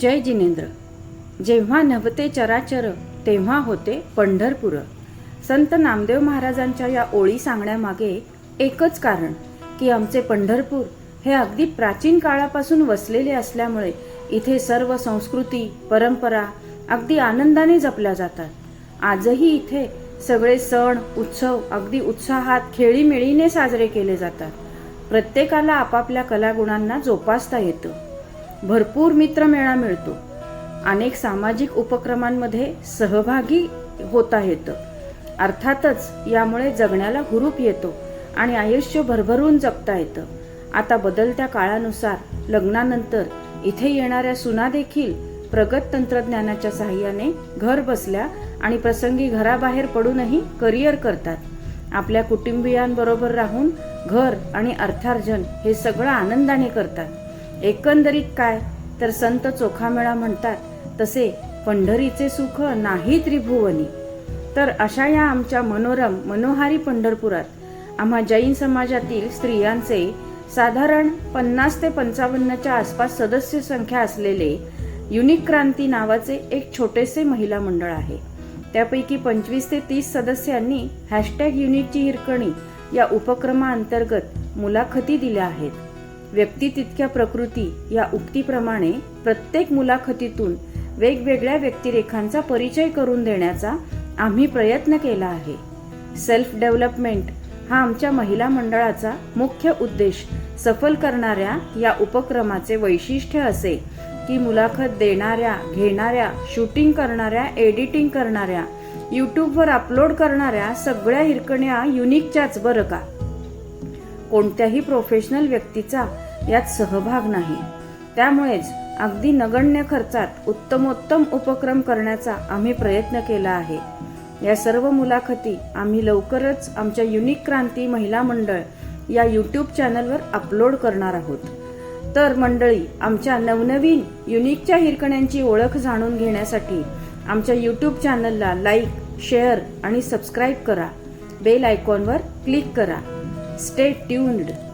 जय जिनेंद्र. जेव्हा नवते चराचर तेव्हा होते पंढरपूर. संत नामदेव महाराजांच्या या ओळी सांगण्यामागे एकच कारण की आमचे पंढरपूर हे अगदी प्राचीन काळापासून वसलेले असल्यामुळे इथे सर्व संस्कृती परंपरा अगदी आनंदाने जपल्या जातात. आजही इथे सगळे सण उत्सव अगदी उत्साहात खेळीमेळीने साजरे केले जातात. प्रत्येकाला आपापल्या कलागुणांना जोपासता येतं. भरपूर मित्रमेळा मिळतो. अनेक सामाजिक उपक्रमांमध्ये सहभागी होता येतं. अर्थातच यामुळे जगण्याला हुरूप येतो आणि आयुष्य भरभरून जगता येतं. आता बदलत्या काळानुसार लग्नानंतर इथे येणाऱ्या सुना देखील प्रगत तंत्रज्ञानाच्या सहाय्याने घर बसल्या आणि प्रसंगी घराबाहेर पडूनही करिअर करतात. आपल्या कुटुंबियांबरोबर राहून घर आणि अर्थार्जन हे सगळं आनंदाने करतात. एकंदरीत काय? तर संत चोखामेळा म्हणतात तसे पंढरीचे सुख नाही त्रिभुवनी. तर अशा या आमच्या मनोरम मनोहारी पंढरपुरात आम्हा जैन समाजातील स्त्रियांचे साधारण पन्नास ते पंचावन्नच्या आसपास सदस्य संख्या असलेले युनिक क्रांती नावाचे एक छोटेसे महिला मंडळ आहे. त्यापैकी पंचवीस ते तीस सदस्यांनी हॅशटॅग युनिकची हिरकणी या उपक्रमाअंतर्गत मुलाखती दिल्या आहेत. व्यक्ती तितक्या प्रकृती या उक्तीप्रमाणे प्रत्येक मुलाखतीतून वेगवेगळ्या व्यक्तिरेखांचा परिचय करून देण्याचा आम्ही प्रयत्न केला आहे. सेल्फ डेव्हलपमेंट हा आमच्या महिला मंडळाचा मुख्य उद्देश सफल करणाऱ्या या उपक्रमाचे वैशिष्ट्य असे की मुलाखत देणाऱ्या घेणाऱ्या शूटिंग करणाऱ्या एडिटिंग करणाऱ्या यूट्यूबवर अपलोड करणाऱ्या सगळ्या हिरकण्या युनिकच्याच बरं का? कोणत्याही प्रोफेशनल व्यक्तीचा यात सहभाग नाही. त्यामुळेच अगदी नगण्य खर्चात उत्तमोत्तम उपक्रम करण्याचा आम्ही प्रयत्न केला आहे. या सर्व मुलाखती आम्ही लवकरच आमच्या युनिक क्रांती महिला मंडळ या यूट्यूब चॅनलवर अपलोड करणार आहोत. तर मंडळी आमच्या नवनवीन युनिकच्या हिरकण्यांची ओळख जाणून घेण्यासाठी आमच्या यूट्यूब चॅनलला लाईक शेअर आणि सबस्क्राईब करा. बेल आयकॉनवर क्लिक करा. Stay tuned.